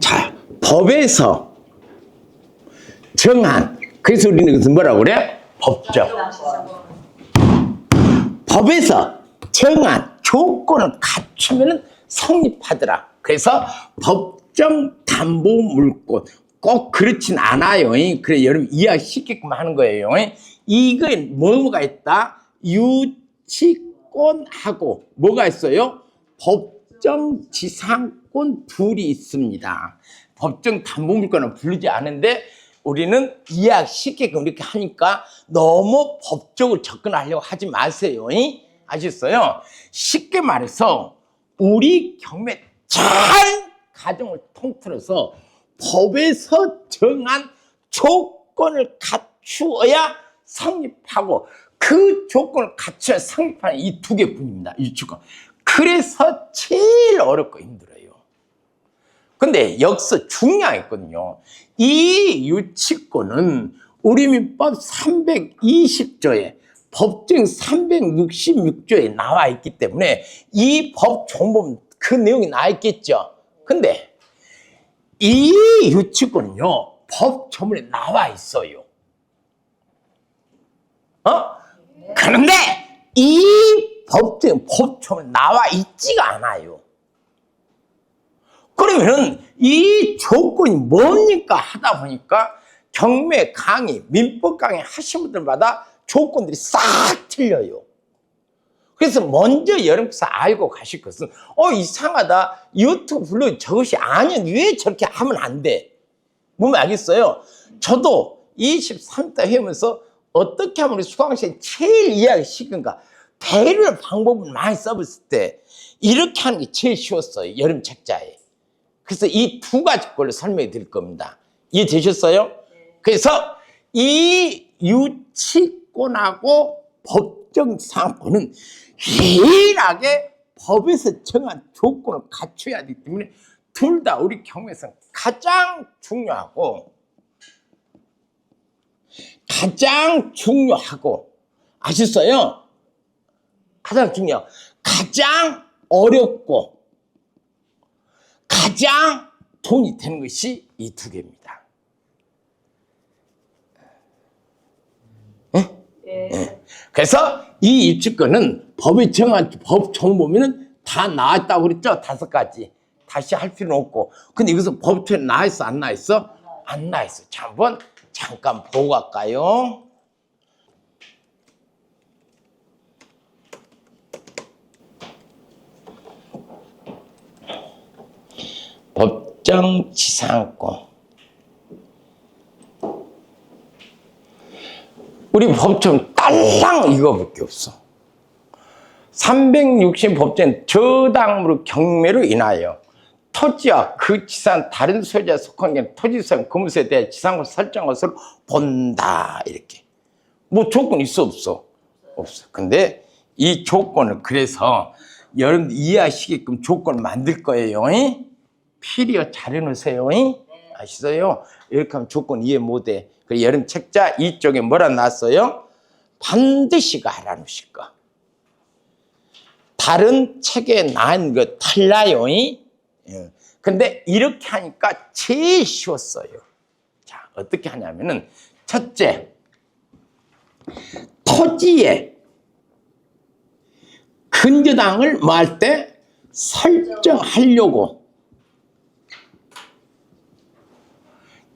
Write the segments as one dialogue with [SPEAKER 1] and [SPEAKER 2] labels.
[SPEAKER 1] 자, 법에서 정한, 그래서 우리는 이것을 뭐라고 그래? 법정. 법에서 정한 조건을 갖추면 성립하더라. 그래서 법정 담보 물권 꼭 그렇진 않아요. 그래 여러분 이해하시게끔 하는 거예요. 이거에 뭐가 있다? 유치권하고 뭐가 있어요? 법 정 지상권 둘이 있습니다. 법정 담보 물권은 부르지 않은데 우리는 이해하시게끔 이렇게 하니까 너무 법적으로 접근하려고 하지 마세요. 아셨어요? 쉽게 말해서 우리 경매 잘 가정을 통틀어서 법에서 정한 조건을 갖추어야 성립하고 그 조건을 갖춰야 성립하는 이 두 개뿐입니다. 이 조건. 그래서 제일 어렵고 힘들어요. 근데 게 있거든요. 이 유치권은 우리 민법 320조에 법정 366조에 나와 있기 때문에 이법 정보는 그 내용이 나와 있겠죠. 근데 이 유치권은요, 법 조문에 나와 있어요. 어? 그런데 이 법정 법 조문에 나와 있지가 않아요. 그러면은 이 조건이 뭡니까 하다 보니까 경매 강의, 민법 강의 하신 분들마다 조건들이 싹 틀려요. 그래서 먼저 여러분께서 알고 가실 것은 어 이상하다 유튜브 블로그 저것이 아니야 왜 저렇게 하면 안 돼? 뭔 알겠어요? 저도 23대 해오면서 어떻게 하면 우리 수강생이 제일 이해하기 쉬운가? 배를 방법을 많이 써봤을 때 이렇게 하는 게 제일 쉬웠어요 여름 책자에. 그래서 이 두 가지 걸로 설명해 드릴 겁니다. 이해되셨어요? 그래서 이 유치권하고 법정 상권은 유일하게 법에서 정한 조건을 갖춰야 하기 때문에 둘 다 우리 경우에서 가장 중요하고 가장 중요하고 아셨어요? 가장 중요. 가장 어렵고 가장 돈이 되는 것이 이 두 개입니다.
[SPEAKER 2] 예.
[SPEAKER 1] 그래서 이 입주권은 법이 정한 법 정보면은 다 나왔다고 그랬죠? 다섯 가지. 다시 할 필요는 없고. 근데 여기서 법처에 나와 있어? 안 나와 있어? 안 나와 있어. 자 한번 잠깐 보고 갈까요 법정 지상권 우리 법처럼 딸랑 이거밖에 없어. 360 법전 저당으로 경매로 인하여 토지와 그 지산 다른 소유자에 속한 게 토지성 금수에 대해 지상권 설정 것을 본다 이렇게 뭐 조건 있어 없어 없어 근데 이 조건을 그래서 여러분들 이해하시게끔 조건을 만들 거예요 이? 필요 잘 해놓으세요 이? 아시어요 이렇게 하면 조건 이해 못해 그 여름 책자 이쪽에 뭐라 놨어요 반드시가 알아놓으실 거 다른 책에 나온 거 달라요. 이? 예. 근데 이렇게 하니까 제일 쉬웠어요. 자, 어떻게 하냐면은, 첫째, 토지에 근저당을 뭐할때 설정하려고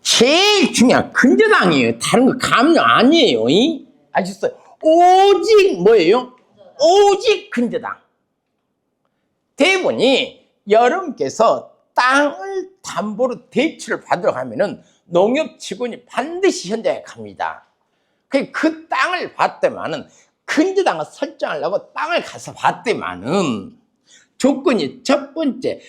[SPEAKER 1] 제일 중요한 근저당이에요. 다른 거 감료 아니에요. 이? 아셨어요? 오직 뭐예요? 오직 근저당. 대부분이 여러분께서 땅을 담보로 대출을 받으러 가면은 농협 직원이 반드시 현장에 갑니다. 그, 그 땅을 봤더만은 근저당을 설정하려고 땅을 가서 봤더만은 조건이 첫 번째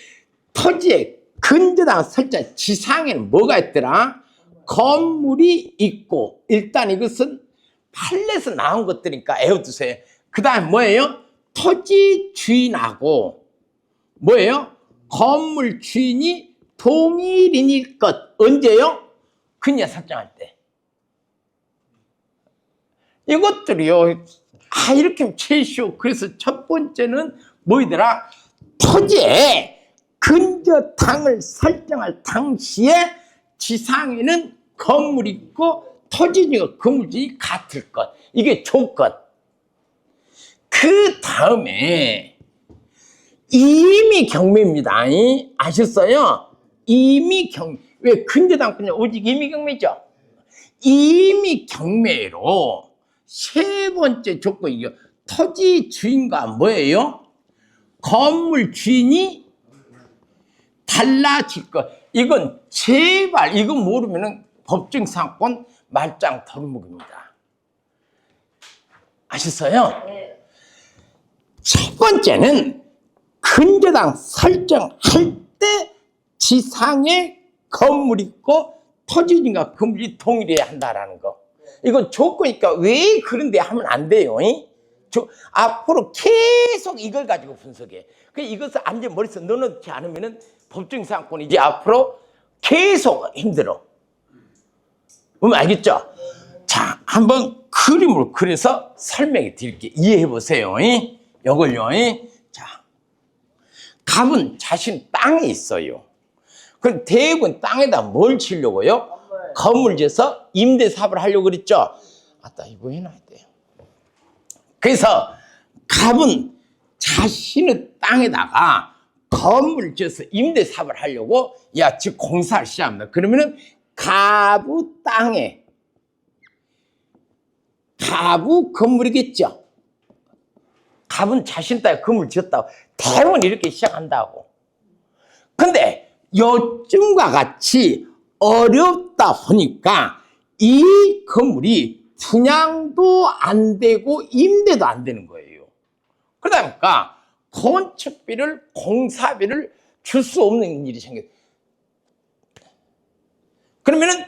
[SPEAKER 1] 토지에 근저당 설정 지상에는 뭐가 있더라? 건물이 있고 일단 이것은 판례에서 나온 것들이니까 애워두세요. 그 다음에 뭐예요? 토지 주인하고 뭐예요? 건물 주인이 동일인일 것. 언제요? 그녀 설정할 때. 이것들이요. 아, 이렇게 쉬워. 그래서 첫 번째는 뭐이더라? 토지에 근저당을 설정할 당시에 지상에는 건물이 있고 토지지가 건물이 같을 것. 이게 조건. 그 다음에 이미 경매입니다. 이? 아셨어요? 이미 경, 왜 근저당권이 오직 이미 경매죠? 이미 경매로 세 번째 조건이요. 토지 주인과 뭐예요? 건물 주인이 달라질 것. 이건 제발 이거 모르면은 법정 상권 말짱 덜먹입니다. 아셨어요? 첫 번째는 근저당 설정할 때 지상에 건물이 있고 토지인가 건물이 동일해야 한다라는 거. 이건 조건이니까 왜 그런데 하면 안 돼요? 이? 저, 앞으로 계속 이걸 가지고 분석해. 그 이것을 안제 머릿속에 넣어놓지 않으면은 법정상권이 이제 앞으로 계속 힘들어. 그럼 알겠죠? 자, 한번 그림을 그려서 설명해 드릴게요. 이해해 보세요. 이? 요걸요. 갑은 자신 땅에 있어요. 그럼 대부분 땅에다 뭘 치려고요? 건물 지어서 임대 사업을 하려고 그랬죠? 아따, 이거 해놔야 돼요. 그래서 갑은 자신의 땅에다가 건물을 지어서 임대 사업을 하려고 야, 즉 공사를 시작합니다. 그러면은 가부 땅에 가부 건물이겠죠. 갑은 자신 땅에 건물 지었다고 대부분 이렇게 시작한다고. 근데 요즘과 같이 어렵다 보니까 이 건물이 분양도 안 되고 임대도 안 되는 거예요. 그러다 보니까 건축비를 공사비를 줄 수 없는 일이 생겨요. 그러면은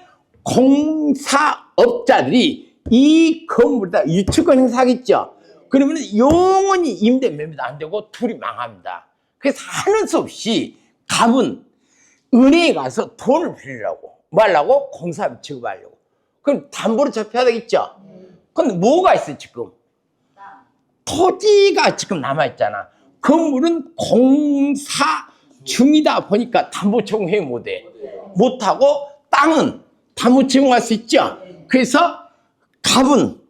[SPEAKER 1] 공사업자들이 이 건물에다 유치권 행사하겠죠. 그러면은 영원히 임대 매매도 안 되고 둘이 망합니다. 그래서 하는 수 없이 갑은 은행에 가서 돈을 빌리라고 뭐 하려고 공사비 지급하려고 그럼 담보로 잡혀야 되겠죠. 근데 뭐가 있어 지금 토지가 지금 남아있잖아. 건물은 공사 중이다 보니까 담보 제공해 못해. 못하고 땅은 담보 제공할 수 있죠. 그래서 갑은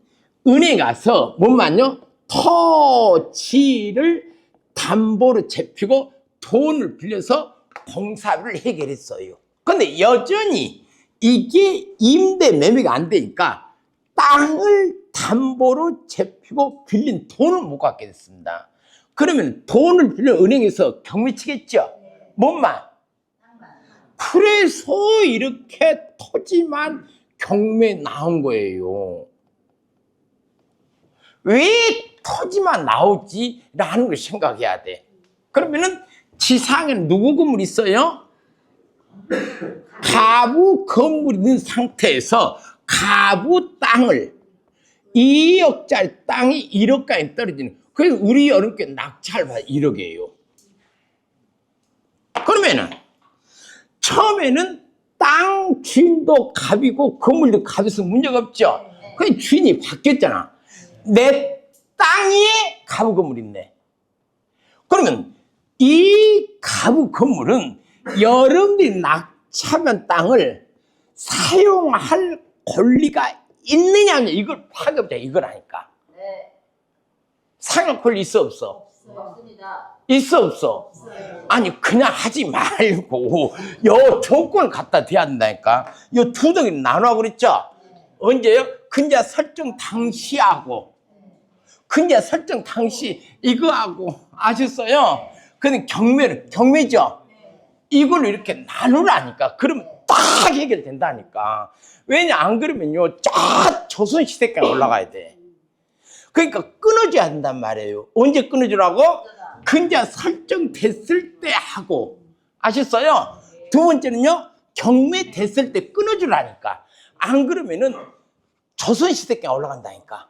[SPEAKER 1] 은행에 가서 뭔만요? 토지를 담보로 잡히고 돈을 빌려서 공사비를 해결했어요. 근데 여전히 이게 임대 매매가 안 되니까 땅을 담보로 잡히고 빌린 돈을 못 갚게 됐습니다. 그러면 돈을 빌려 은행에서 경매치겠죠? 뭔만? 그래서 이렇게 토지만 경매 나온 거예요. 왜 토지만 나오지? 라는 걸 생각해야 돼. 그러면은 지상에는 누구 건물 있어요? 가부 건물이 있는 상태에서 가부 땅을 2억짜리 땅이 1억까지 떨어지는 그래서 우리 어렵게 낙찰 받아 1억이에요. 그러면은 처음에는 땅 주인도 갑이고 건물도 갑에서 문제가 없죠. 그 주인이 바뀌었잖아. 내 땅에 가부 건물이 있네. 그러면 이 가부 건물은 여러분들이 낙찰한 땅을 사용할 권리가 있느냐 이걸 파급자 이걸 하니까
[SPEAKER 2] 네,
[SPEAKER 1] 사용할 권리 있어 없어?
[SPEAKER 2] 없습니다.
[SPEAKER 1] 있어 없어? 아니 그냥 하지 말고 요 조건을 갖다 대야 된다니까 요 두 덩이 나눠 그랬죠? 언제요? 근자 설정 당시하고 근자 설정 당시 이거하고 아셨어요? 근데 경매를 경매죠? 이걸 이렇게 나누라니까 그러면 딱 해결된다니까 왜냐 안 그러면요 쫙 조선시대까지 올라가야 돼 그러니까 끊어줘야 된단 말이에요 언제 끊어주라고? 근자 설정됐을 때 하고 아셨어요? 두 번째는요 경매 됐을 때 끊어주라니까 안 그러면은 조선시대까지 올라간다니까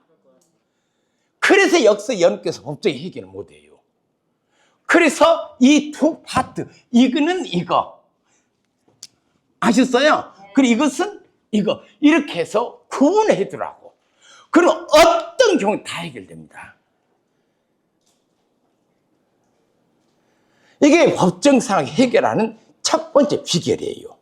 [SPEAKER 1] 그래서 역사 연께서 법정에 해결을 못해요. 그래서 이 두 파트 이거는 이거. 아셨어요? 그리고 이것은 이거. 이렇게 해서 구분해 두라고. 그럼 어떤 경우 다 해결됩니다? 이게 법정상을 해결하는 첫 번째 비결이에요.